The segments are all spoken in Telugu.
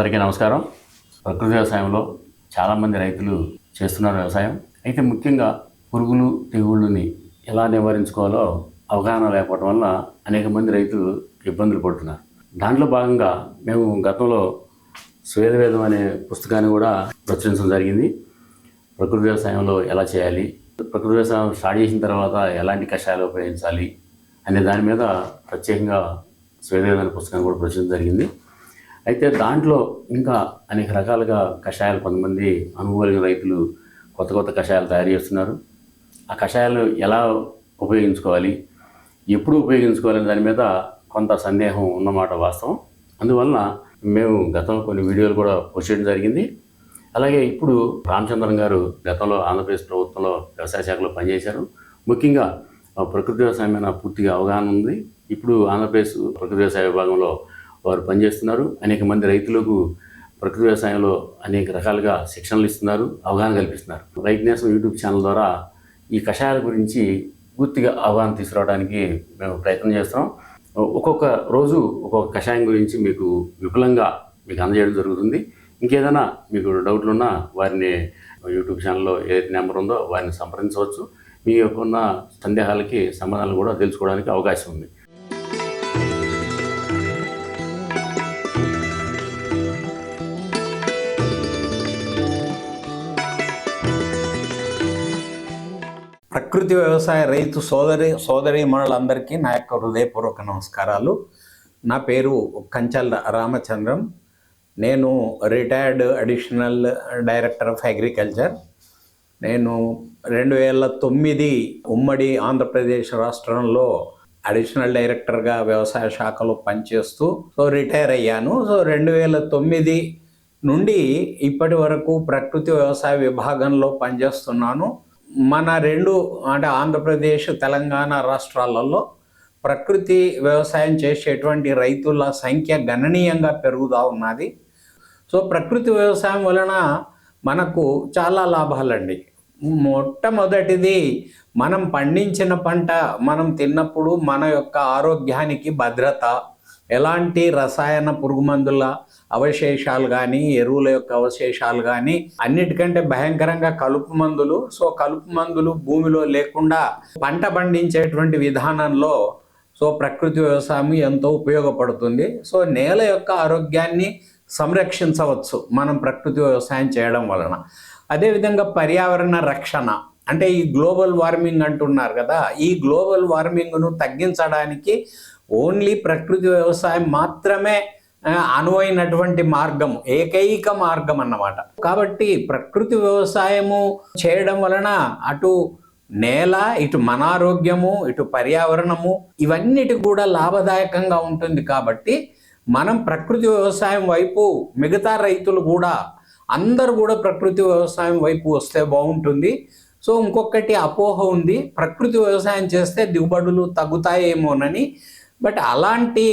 అందరికీ నమస్కారం. ప్రకృతి వ్యవసాయంలో చాలామంది రైతులు చేస్తున్నారు వ్యవసాయం. అయితే ముఖ్యంగా పురుగులు తెగుళ్ళని ఎలా నివారించుకోవాలో అవగాహన లేకపోవడం వల్ల అనేక మంది రైతులు ఇబ్బందులు పడుతున్నారు. దాంట్లో భాగంగా మేము గతంలో స్వేదవేదం అనే పుస్తకాన్ని కూడా ప్రచురించడం జరిగింది. ప్రకృతి వ్యవసాయంలో ఎలా చేయాలి ప్రకృతి వ్యవసాయం స్టార్ట్ చేసిన తర్వాత ఎలాంటి కషాయాలు ఉపయోగించాలి అనే దాని మీద ప్రత్యేకంగా స్వేదవేదం అనే పుస్తకాన్ని కూడా ప్రచురించడం జరిగింది. అయితే దాంట్లో ఇంకా అనేక రకాలుగా కషాయాలు కొంతమంది అనుభవం రైతులు కొత్త కొత్త కషాయాలు తయారు చేస్తున్నారు. ఆ కషాయాలు ఎలా ఉపయోగించుకోవాలి? ఎప్పుడు ఉపయోగించుకోవాలనే దాని మీద కొంత సందేహం ఉన్నమాట వాస్తవం. అందువలన మేము గతంలో కొన్ని వీడియోలు కూడా పోస్ట్ చేయడం జరిగింది. అలాగే ఇప్పుడు రామచంద్రన్ గారు గతంలో ఆంధ్రప్రదేశ్ ప్రభుత్వంలో వ్యవసాయ శాఖలో పనిచేశారు. ముఖ్యంగా ప్రకృతి వ్యవసాయం మీద పూర్తిగా అవగాహన ఉంది. ఇప్పుడు ఆంధ్రప్రదేశ్ ప్రకృతి వ్యవసాయ విభాగంలో వారు పనిచేస్తున్నారు. అనేక మంది రైతులకు ప్రకృతి వ్యవసాయంలో అనేక రకాలుగా శిక్షణలు ఇస్తున్నారు అవగాహన కల్పిస్తున్నారు. రైతు నేసం యూట్యూబ్ ఛానల్ ద్వారా ఈ కషాయాల గురించి పూర్తిగా అవగాహన తీసుకురావడానికి మేము ప్రయత్నం చేస్తాం ఒక్కొక్క రోజు ఒక్కొక్క కషాయం గురించి మీకు విపులంగా మీకు అందజేయడం జరుగుతుంది. ఇంకేదైనా మీకు డౌట్లు ఉన్నా వారిని యూట్యూబ్ ఛానల్లో ఏదైతే నెంబర్ ఉందో వారిని సంప్రదించవచ్చు. మీ యొక్క ఉన్న సందేహాలకి సమాధానాలు కూడా తెలుసుకోవడానికి అవకాశం ఉంది. ప్రకృతి వ్యవసాయ రైతు సోదరి సోదరి మనులందరికీ నా యొక్క హృదయపూర్వక నమస్కారాలు. నా పేరు కంచల్ రామచంద్రం. నేను retired additional director of agriculture. నేను రెండు వేల తొమ్మిది ఉమ్మడి ఆంధ్రప్రదేశ్ రాష్ట్రంలో అడిషనల్ డైరెక్టర్గా వ్యవసాయ శాఖలో పనిచేస్తూ సో రిటైర్ అయ్యాను. సో రెండు వేల తొమ్మిది నుండి ఇప్పటి వరకు ప్రకృతి వ్యవసాయ విభాగంలో పనిచేస్తున్నాను. మన రెండు అంటే ఆంధ్రప్రదేశ్ తెలంగాణ రాష్ట్రాలలో ప్రకృతి వ్యవసాయం చేసేటువంటి రైతుల సంఖ్య గణనీయంగా పెరుగుతూ ఉన్నది. సో ప్రకృతి వ్యవసాయం వలన మనకు చాలా లాభాలండి. మొట్టమొదటిది మనం పండించిన పంట మనం తిన్నప్పుడు మన యొక్క ఆరోగ్యానికి భద్రత ఎలాంటి రసాయన పురుగుమందుల అవశేషాలు కానీ ఎరువుల యొక్క అవశేషాలు కానీ అన్నిటికంటే భయంకరంగా కలుపు మందులు. సో కలుపు మందులు భూమిలో లేకుండా పంట పండించేటువంటి విధానంలో సో ప్రకృతి వ్యవసాయం ఎంతో ఉపయోగపడుతుంది. సో నేల యొక్క ఆరోగ్యాన్ని సంరక్షించవచ్చు మనం ప్రకృతి వ్యవసాయం చేయడం వలన. అదేవిధంగా పర్యావరణ రక్షణ. అంటే ఈ గ్లోబల్ వార్మింగ్ అంటున్నారు కదా ఈ గ్లోబల్ వార్మింగ్ను తగ్గించడానికి ఓన్లీ ప్రకృతి వ్యవసాయం మాత్రమే అనువైనటువంటి మార్గం ఏకైక మార్గం అన్నమాట. కాబట్టి ప్రకృతి వ్యవసాయము చేయడం వలన అటు నేల ఇటు మన ఆరోగ్యము ఇటు పర్యావరణము ఇవన్నిటి కూడా లాభదాయకంగా ఉంటుంది కాబట్టి మనం ప్రకృతి వ్యవసాయం వైపు మిగతా రైతులు కూడా అందరూ కూడా ప్రకృతి వ్యవసాయం వైపు వస్తే బాగుంటుంది. సో ఇంకొకటి అపోహ ఉంది. ప్రకృతి వ్యవసాయం చేస్తే దిగుబడులు తగ్గుతాయేమోనని బట్ అలాంటి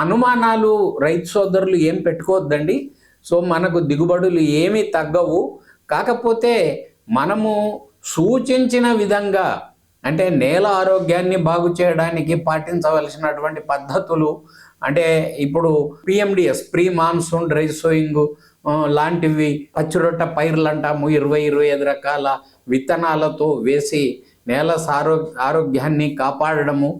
అనుమానాలు రైతు సోదరులు ఏం పెట్టుకోవద్దండి. సో మనకు దిగుబడులు ఏమీ తగ్గవు. కాకపోతే మనము సూచించిన విధంగా అంటే నేల ఆరోగ్యాన్ని బాగు చేయడానికి పాటించవలసినటువంటి పద్ధతులు అంటే ఇప్పుడు PMDS pre monsoon dry sowing లాంటివి పచ్చిరొట్ట పైర్లు అంటాము ఇరవై ఇరవై ఐదు రకాల విత్తనాలతో వేసి నేల సారో ఆరోగ్యాన్ని కాపాడడము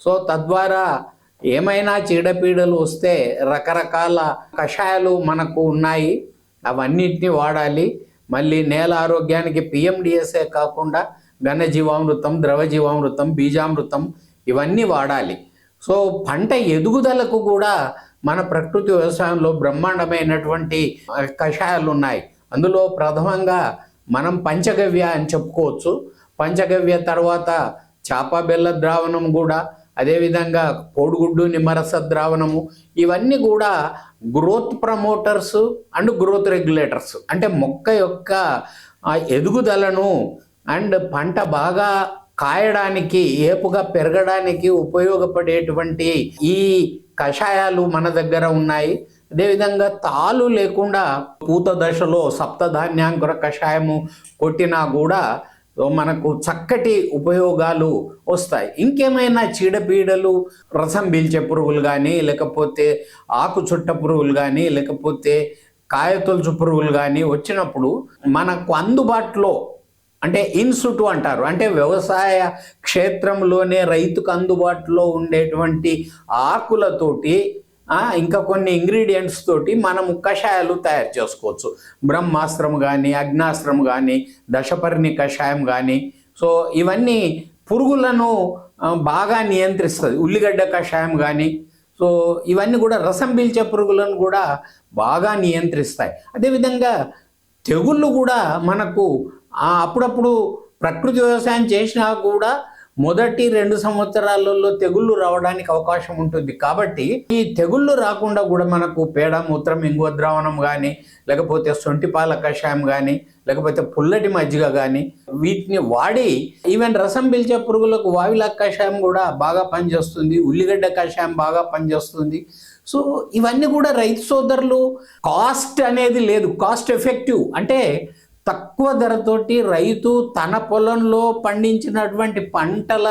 సో తద్వారా ఏమైనా చీడపీడలు వస్తే రకరకాల కషాయాలు మనకు ఉన్నాయి. అవన్నిటిని వాడాలి. మళ్ళీ నేల ఆరోగ్యానికి పిఎండిఎస్ఏ కాకుండా ఘనజీవామృతం ద్రవజీవామృతం బీజామృతం ఇవన్నీ వాడాలి. సో పంట ఎదుగుదలకు కూడా మన ప్రకృతి వ్యవసాయంలో బ్రహ్మాండమైనటువంటి కషాయాలు ఉన్నాయి. అందులో ప్రథమంగా మనం పంచగవ్య అని చెప్పుకోవచ్చు. పంచగవ్య తర్వాత చాప బెల్ల ద్రావణం కూడా అదేవిధంగా కోడిగుడ్డు నిమ్మరస ద్రావణము ఇవన్నీ కూడా growth promoters and growth regulators అంటే మొక్క యొక్క ఎదుగుదలను అండ్ పంట బాగా కాయడానికి ఏపుగా పెరగడానికి ఉపయోగపడేటువంటి ఈ కషాయాలు మన దగ్గర ఉన్నాయి. అదేవిధంగా తాలు లేకుండా పూత దశలో సప్తధాన్యాంకుర కషాయము కొట్టినా కూడా మనకు చక్కటి ఉపయోగాలు వస్తాయి. ఇంకేమైనా చీడపీడలు రసం పీల్చే పురుగులు కానీ లేకపోతే ఆకు చుట్ట పురుగులు కానీ లేకపోతే కాయతొలుచు పురుగులు కానీ వచ్చినప్పుడు మనకు అందుబాటులో అంటే ఇన్సుటు అంటారు. అంటే వ్యవసాయ క్షేత్రంలోనే రైతుకు అందుబాటులో ఉండేటువంటి ఆకులతోటి ఇంకా కొన్ని ఇంగ్రీడియంట్స్ తోటి మనము కషాయాలు తయారు చేసుకోవచ్చు. బ్రహ్మాస్త్రం కానీ అగ్నాస్త్రం కానీ దశపర్ణి కషాయం కానీ సో ఇవన్నీ పురుగులను బాగా నియంత్రిస్తుంది. ఉల్లిగడ్డ కషాయం కానీ సో ఇవన్నీ కూడా రసం పీల్చే పురుగులను కూడా బాగా నియంత్రిస్తాయి. అదేవిధంగా తెగుళ్ళు కూడా మనకు అప్పుడప్పుడు ప్రకృతి వ్యవసాయం చేసినా కూడా మొదటి రెండు సంవత్సరాలలో తెగుళ్ళు రావడానికి అవకాశం ఉంటుంది. కాబట్టి ఈ తెగుళ్ళు రాకుండా కూడా మనకు పేడ మూత్రం ఇంగువ ద్రావణం కానీ లేకపోతే సొంటిపాల కషాయం కానీ లేకపోతే పుల్లటి మజ్జిగ కానీ వీటిని వాడి ఈవెన్ రసం పీల్చే పురుగులకు వావిల కషాయం కూడా బాగా పనిచేస్తుంది. ఉల్లిగడ్డ కషాయం బాగా పనిచేస్తుంది. సో ఇవన్నీ కూడా రైతు సోదరులు కాస్ట్ అనేది లేదు. Cost effective. అంటే తక్కువ ధరతోటి రైతు తన పొలంలో పండించినటువంటి పంటల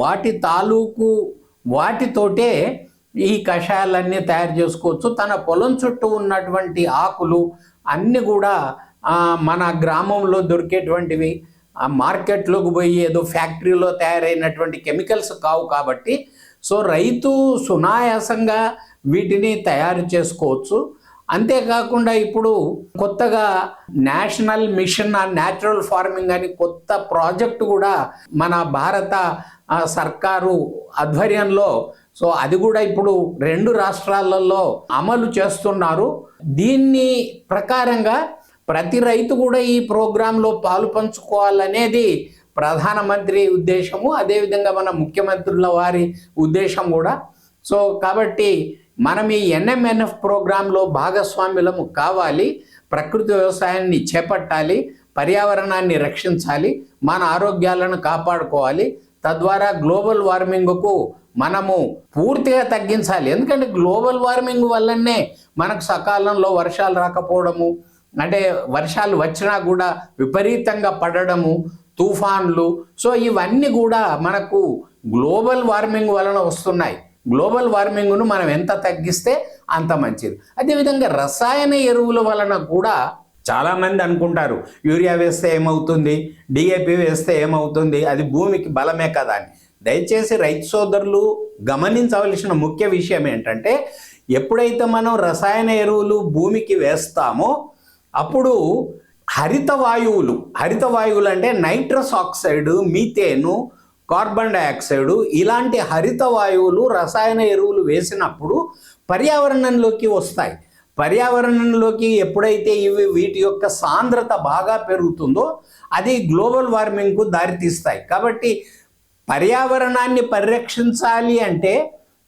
వాటి తాలూకు వాటితోటే ఈ కషాయాలన్నీ తయారు చేసుకోవచ్చు. తన పొలం చుట్టూ ఉన్నటువంటి ఆకులు అన్నీ కూడా మన గ్రామంలో దొరికేటువంటివి. ఆ మార్కెట్లోకి పోయి ఏదో ఫ్యాక్టరీలో తయారైనటువంటి కెమికల్స్ కావు కాబట్టి సో రైతు సునాయాసంగా వీటిని తయారు చేసుకోవచ్చు. అంతేకాకుండా ఇప్పుడు కొత్తగా national mission on natural farming అని కొత్త ప్రాజెక్టు కూడా మన భారత సర్కారు ఆధ్వర్యంలో సో అది కూడా ఇప్పుడు రెండు రాష్ట్రాలలో అమలు చేస్తున్నారు. దీన్ని ప్రకారంగా ప్రతి రైతు కూడా ఈ ప్రోగ్రాంలో పాలు పంచుకోవాలనేది ప్రధానమంత్రి ఉద్దేశము. అదేవిధంగా మన ముఖ్యమంత్రుల వారి ఉద్దేశం కూడా. సో కాబట్టి మనం ఈ ఎన్ఎంఎన్ఎఫ్ ప్రోగ్రాంలో భాగస్వామ్యులము కావాలి ప్రకృతి వ్యవసాయాన్ని చేపట్టాలి పర్యావరణాన్ని రక్షించాలి మన ఆరోగ్యాలను కాపాడుకోవాలి. తద్వారా గ్లోబల్ వార్మింగ్కు మనము పూర్తిగా తగ్గించాలి. ఎందుకంటే గ్లోబల్ వార్మింగ్ వల్లనే మనకు సకాలంలో వర్షాలు రాకపోవడము అంటే వర్షాలు వచ్చినా కూడా విపరీతంగా పడడము తుఫాన్లు. సో ఇవన్నీ కూడా మనకు గ్లోబల్ వార్మింగ్ వలన వస్తున్నాయి. గ్లోబల్ వార్మింగ్ను మనం ఎంత తగ్గిస్తే అంత మంచిది. అదేవిధంగా రసాయన ఎరువుల వలన కూడా చాలామంది అనుకుంటారు యూరియా వేస్తే ఏమవుతుంది డిఏపి వేస్తే ఏమవుతుంది అది భూమికి బలమే కదా అని. దయచేసి రైతు సోదరులు గమనించవలసిన ముఖ్య విషయం ఏంటంటే ఎప్పుడైతే మనం రసాయన ఎరువులు భూమికి వేస్తామో అప్పుడు హరిత వాయువులు హరిత వాయువులు అంటే nitrous oxide methane carbon dioxide ఇలాంటి హరిత వాయువులు రసాయన ఎరువులు వేసినప్పుడు పర్యావరణంలోకి వస్తాయి. పర్యావరణంలోకి ఎప్పుడైతే ఇవి వీటి యొక్క సాంద్రత బాగా పెరుగుతుందో అది గ్లోబల్ వార్మింగ్కు దారితీస్తాయి. కాబట్టి పర్యావరణాన్ని పరిరక్షించాలి అంటే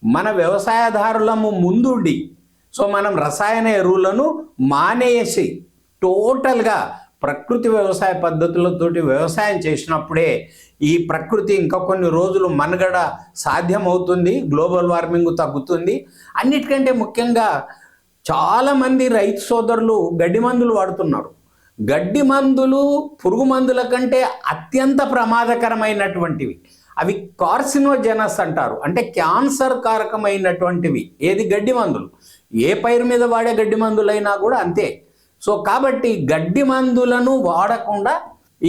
మన వ్యవసాయదారులము ముందుండి సో మనం రసాయన ఎరువులను మానేసి టోటల్గా ప్రకృతి వ్యవసాయ పద్ధతులతోటి వ్యవసాయం చేసినప్పుడే ఈ ప్రకృతి ఇంకా కొన్ని రోజులు మనుగడ సాధ్యమవుతుంది గ్లోబల్ వార్మింగ్ తగ్గుతుంది. అన్నిటికంటే ముఖ్యంగా చాలామంది రైతు సోదరులు గడ్డి మందులు వాడుతున్నారు. గడ్డి మందులు పురుగు మందుల కంటే అత్యంత ప్రమాదకరమైనటువంటివి. అవి కార్సినోజెనస్ అంటారు. అంటే క్యాన్సర్ కారకమైనటువంటివి. ఏది? గడ్డి మందులు. ఏ పైరు మీద వాడే గడ్డి మందులైనా కూడా అంతే. సో కాబట్టి గడ్డి మందులను వాడకుండా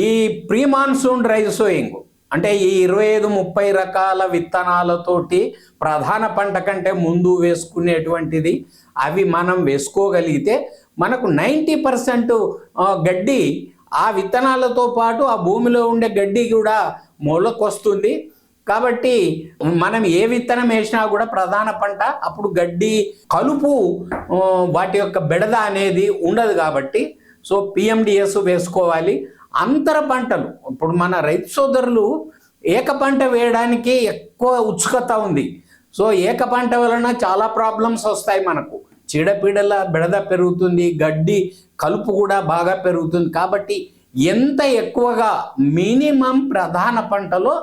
ఈ ప్రీ మాన్సూన్ డ్రై సోయింగ్ అంటే ఈ ఇరవై ఐదు ముప్పై రకాల విత్తనాలతోటి ప్రధాన పంట కంటే ముందు వేసుకునేటువంటిది అవి మనం వేసుకోగలిగితే మనకు నైంటీ పర్సెంట్ గడ్డి ఆ విత్తనాలతో పాటు ఆ భూమిలో ఉండే గడ్డి కూడా మొలకొస్తుంది. కాబట్టి మనం ఏ విత్తనం వేసినా కూడా ప్రధాన పంట అప్పుడు గడ్డి కలుపు వాటి యొక్క బెడద అనేది ఉండదు కాబట్టి. సో పిఎండిఎస్ వేసుకోవాలి. అంతర పంటలు ఇప్పుడు మన రైతు సోదరులు ఏక పంట వేయడానికి ఎక్కువ ఉత్సుకత ఉంది. సో ఏక పంట వలన చాలా ప్రాబ్లమ్స్ వస్తాయి మనకు. చీడపీడల బెడద పెరుగుతుంది గడ్డి కలుపు కూడా బాగా పెరుగుతుంది. కాబట్టి ఎంత ఎక్కువగా మినిమం ప్రధాన పంటలో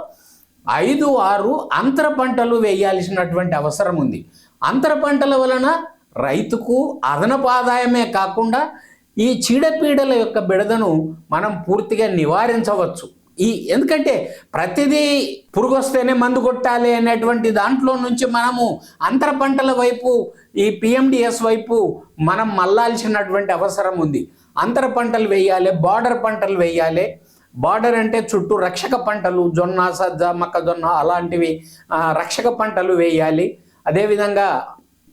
ఐదు ఆరు అంతర పంటలు వేయాల్సినటువంటి అవసరం ఉంది. అంతర పంటల వలన రైతుకు అదనపు ఆదాయమే కాకుండా ఈ చీడపీడల యొక్క బిడదను మనం పూర్తిగా నివారించవచ్చు. ఈ ఎందుకంటే ప్రతిదీ పురుగు వస్తేనే మందు కొట్టాలి అనేటువంటి దాంట్లో నుంచి మనము అంతర పంటల వైపు ఈ పిఎండిఎస్ వైపు మనం మళ్ళాల్సినటువంటి అవసరం ఉంది. అంతర పంటలు వేయాలి బార్డర్ పంటలు వేయాలి బార్డర్ అంటే చుట్టూ రక్షక పంటలు జొన్న సజ్జ మొక్కజొన్న అలాంటివి రక్షక పంటలు వేయాలి. అదేవిధంగా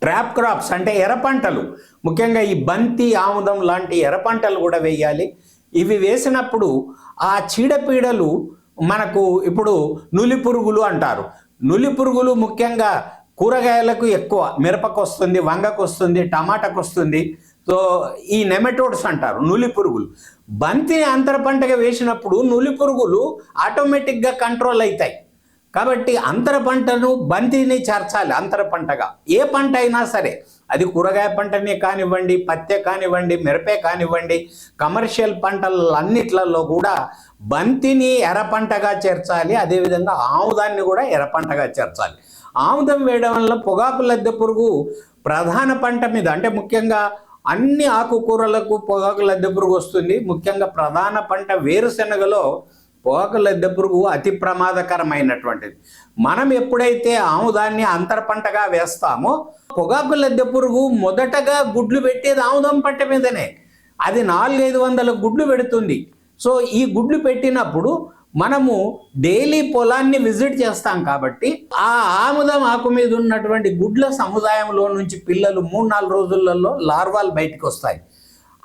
ట్రాప్ క్రాప్స్ అంటే ఎర్ర పంటలు. ముఖ్యంగా ఈ బంతి ఆముదం లాంటి ఎర్ర పంటలు కూడా వేయాలి. ఇవి వేసినప్పుడు ఆ చీడపీడలు మనకు ఇప్పుడు నులి పురుగులు అంటారు. నులి పురుగులు ముఖ్యంగా కూరగాయలకు ఎక్కువ మిరపకు వస్తుంది వంగకు వస్తుంది టమాటాకు వస్తుంది సో ఈ నెమటోడ్స్ అంటారు నులి పురుగులు. బంతిని అంతర పంటగా వేసినప్పుడు నులి పురుగులు ఆటోమేటిక్గా కంట్రోల్ అవుతాయి కాబట్టి అంతర పంటను బంతిని చేర్చాలి అంతర పంటగా. ఏ పంట అయినా సరే అది కూరగాయ పంటనే కానివ్వండి పత్తే కానివ్వండి మిరపే కానివ్వండి కమర్షియల్ పంటలన్నిట్లలో కూడా బంతిని ఎర్ర పంటగా చేర్చాలి అదేవిధంగా ఆముదాన్ని కూడా ఎర్ర పంటగా చేర్చాలి. ఆముదం వేయడం వల్ల పొగాకు లద్దె పురుగు ప్రధాన పంట మీద అంటే ముఖ్యంగా అన్ని ఆకుకూరలకు పొగాకు లద్దె పురుగు వస్తుంది. ముఖ్యంగా ప్రధాన పంట వేరుశెనగలో పొగాకు లద్దె పురుగు అతి ప్రమాదకరమైనటువంటిది. మనం ఎప్పుడైతే ఆముదాన్ని అంతర పంటగా వేస్తామో పొగాకు లద్దె పురుగు మొదటగా గుడ్లు పెట్టేది ఆముదం పంట మీదనే. అది నాలుగైదు వందల గుడ్లు పెడుతుంది. సో ఈ గుడ్లు పెట్టినప్పుడు మనము డైలీ పొలాన్ని విజిట్ చేస్తాం కాబట్టి ఆ ఆముదం ఆకు మీద ఉన్నటువంటి గుడ్ల సముదాయంలో నుంచి పిల్లలు మూడు నాలుగు రోజులలో లార్వాలు బయటకు వస్తాయి.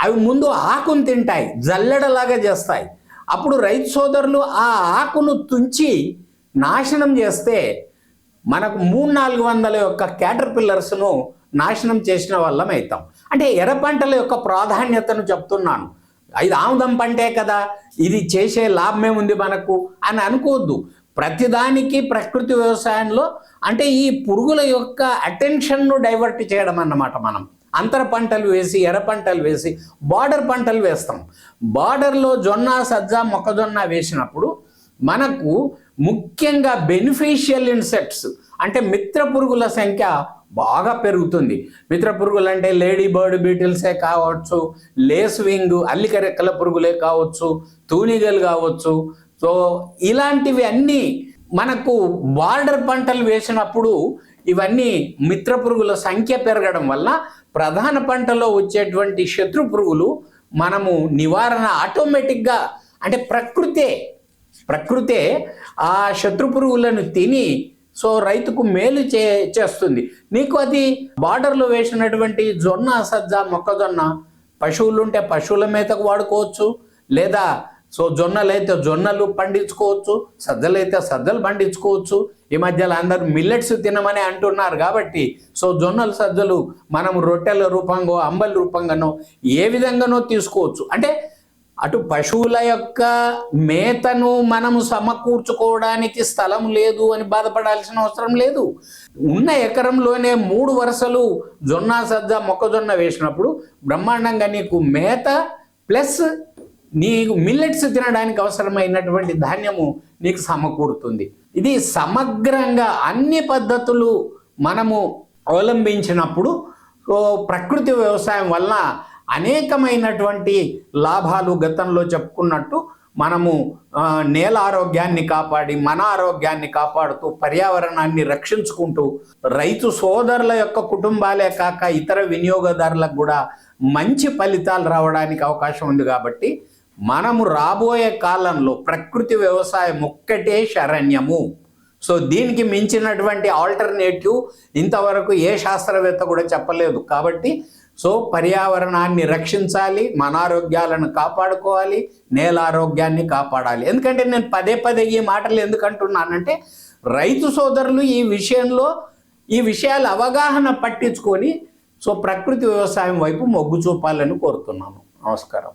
అవి ముందు ఆకును తింటాయి జల్లెడలాగా చేస్తాయి. అప్పుడు రైతు సోదరులు ఆ ఆకును తుంచి నాశనం చేస్తే మనకు మూడు నాలుగు వందల యొక్క క్యాటర్ పిల్లర్స్ను నాశనం చేసిన వాళ్ళం అవుతాం. అంటే ఎర్ర పంటల యొక్క ప్రాధాన్యతను చెప్తున్నాను. ఇది ఆముదం పంటే కదా ఇది చేసే లాభమే ఉంది మనకు అని అనుకోవద్దు. ప్రతిదానికి ప్రకృతి వ్యవసాయంలో అంటే ఈ పురుగుల యొక్క అటెన్షన్ను డైవర్ట్ చేయడం అన్నమాట మనం. అంతర పంటలు వేసి ఎర్ర పంటలు వేసి బార్డర్ పంటలు వేస్తాం. బార్డర్లో జొన్న సజ్జ మొక్కజొన్న వేసినప్పుడు మనకు ముఖ్యంగా బెనిఫిషియల్ ఇన్సెక్ట్స్ అంటే మిత్ర పురుగుల సంఖ్య బాగా పెరుగుతుంది. మిత్ర పురుగులు అంటే లేడీ బర్డ్ బీటిల్సే కావచ్చు లేస్ వింగ్ అల్లిక రెక్కల పురుగులే కావచ్చు తూనిగలు కావచ్చు. సో ఇలాంటివి అన్నీ మనకు బార్డర్ పంటలు వేసినప్పుడు ఇవన్నీ మిత్ర పురుగుల సంఖ్య పెరగడం వల్ల ప్రధాన పంటలో వచ్చేటువంటి శత్రు పురుగులు మనము నివారణ ఆటోమేటిక్గా అంటే ప్రకృతే ప్రకృతే ఆ శత్రు పురుగులను తిని సో రైతుకు మేలు చే చేస్తుంది. నీకు అది బార్డర్లో వేసినటువంటి జొన్న సజ్జ మొక్కజొన్న పశువులు ఉంటే పశువుల మేతకు వాడుకోవచ్చు. లేదా సో జొన్నలు అయితే జొన్నలు పండించుకోవచ్చు సజ్జలు అయితే సజ్జలు పండించుకోవచ్చు. ఈ మధ్యలో అందరూ మిల్లెట్స్ తినమని అంటున్నారు కాబట్టి సో జొన్నలు సజ్జలు మనం రొట్టెల రూపంగా అంబలి రూపంగానో ఏ విధంగానో తీసుకోవచ్చు. అంటే అటు పశువుల యొక్క మేతను మనము సమకూర్చుకోవడానికి స్థలం లేదు అని బాధపడాల్సిన అవసరం లేదు. ఉన్న ఎకరంలోనే మూడు వరుసలు జొన్న సజ్జ మొక్కజొన్న వేసినప్పుడు బ్రహ్మాండంగా నీకు మేత ప్లస్ నీకు మిల్లెట్స్ తినడానికి అవసరమైనటువంటి ధాన్యము నీకు సమకూరుతుంది. ఇది సమగ్రంగా అన్ని పద్ధతులు మనము అవలంబించినప్పుడు ప్రకృతి వ్యవసాయం వలన అనేకమైనటువంటి లాభాలు గతంలో చెప్పుకున్నట్టు మనము నేల ఆరోగ్యాన్ని కాపాడి మన ఆరోగ్యాన్ని కాపాడుతూ పర్యావరణాన్ని రక్షించుకుంటూ రైతు సోదరుల యొక్క కుటుంబాలే కాక ఇతర వినియోగదారులకు కూడా మంచి ఫలితాలు రావడానికి అవకాశం ఉంది కాబట్టి మనము రాబోయే కాలంలో ప్రకృతి వ్యవసాయం ఒక్కటే శరణ్యము. సో దీనికి మించినటువంటి ఆల్టర్నేటివ్ ఇంతవరకు ఏ శాస్త్రవేత్త కూడా చెప్పలేదు. కాబట్టి సో పర్యావరణాన్ని రక్షించాలి మన ఆరోగ్యాలను కాపాడుకోవాలి నేల ఆరోగ్యాన్ని కాపాడాలి. ఎందుకంటే నేను పదే పదే ఈ మాటలు ఎందుకంటున్నానంటే రైతు సోదరులు ఈ విషయంలో ఈ విషయాలు అవగాహన పట్టించుకొని సో ప్రకృతి వ్యవసాయం వైపు మొగ్గు చూపాలని కోరుతున్నాను. నమస్కారం.